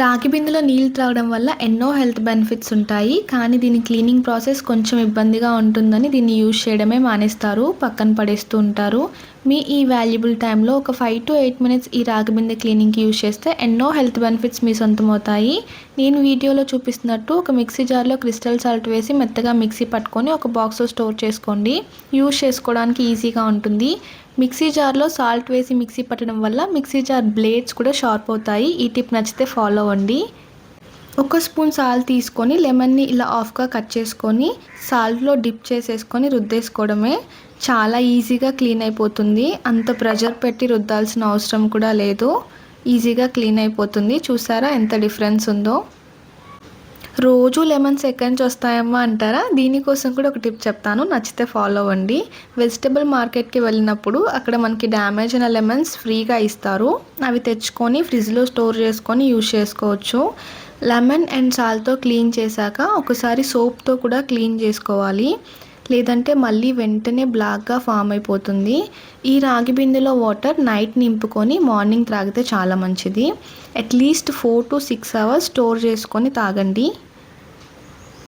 రాగి బిందెలో నీళ్ళు త్రాగడం వల్ల ఎన్నో హెల్త్ బెనిఫిట్స్ ఉంటాయి. కానీ దీని క్లీనింగ్ ప్రాసెస్ కొంచెం ఇబ్బందిగా ఉంటుందని దీన్ని యూజ్ చేయడమే మానేస్తారు. పక్కన పడేస్తూ ఉంటారు. మీ ఈ వాల్యుబుల్ టైంలో ఒక ఫైవ్ టు ఎయిట్ మినిట్స్ ఈ రాగి క్లీనింగ్కి యూజ్ చేస్తే ఎన్నో హెల్త్ బెనిఫిట్స్ మీ సొంతమవుతాయి. నేను వీడియోలో చూపిస్తున్నట్టు ఒక మిక్సీ జార్లో క్రిస్టల్ సాల్ట్ వేసి మెత్తగా మిక్సీ పట్టుకొని ఒక బాక్స్లో స్టోర్ చేసుకోండి. యూజ్ చేసుకోవడానికి ఈజీగా ఉంటుంది. మిక్సీ జార్లో సాల్ట్ వేసి మిక్సీ పట్టడం వల్ల మిక్సీ జార్ బ్లేడ్స్ కూడా షార్ప్ అవుతాయి. ఈ టిప్ నచ్చితే ఫాలో అవ్వండి. ఒక స్పూన్ సాల్ట్ తీసుకొని లెమన్ని ఇలా ఆఫ్గా కట్ చేసుకొని సాల్ట్లో డిప్ చేసేసుకొని రుద్దేసుకోవడమే చాలా ఈజీగా క్లీన్ అయిపోతుంది. అంత ప్రెషర్ పెట్టి రుద్దాల్సిన అవసరం కూడా లేదు. ఈజీగా క్లీన్ అయిపోతుంది. చూసారా ఎంత డిఫరెన్స్ ఉందో? రోజు లెమన్స్ ఎక్కడి నుంచి వస్తాయమ్మా అంటారా? దీనికోసం కూడా ఒక టిప్ చెప్తాను. నచ్చితే ఫాలో అవ్వండి. వెజిటబుల్ మార్కెట్కి వెళ్ళినప్పుడు అక్కడ మనకి డ్యామేజ్ అయిన లెమన్స్ ఫ్రీగా ఇస్తారు. అవి తెచ్చుకొని ఫ్రిడ్జ్లో స్టోర్ చేసుకొని యూజ్ చేసుకోవచ్చు. లెమన్ అండ్ సాల్ట్తో క్లీన్ చేశాక ఒకసారి సోప్తో కూడా క్లీన్ చేసుకోవాలి. లేదంటే మళ్ళీ వెంటనే బ్లాక్గా ఫామ్ అయిపోతుంది. ఈ రాగి బిందెలో వాటర్ నైట్ నింపుకొని మార్నింగ్ త్రాగితే చాలా మంచిది. At least four to six hours store చేసుకొని తాగండి.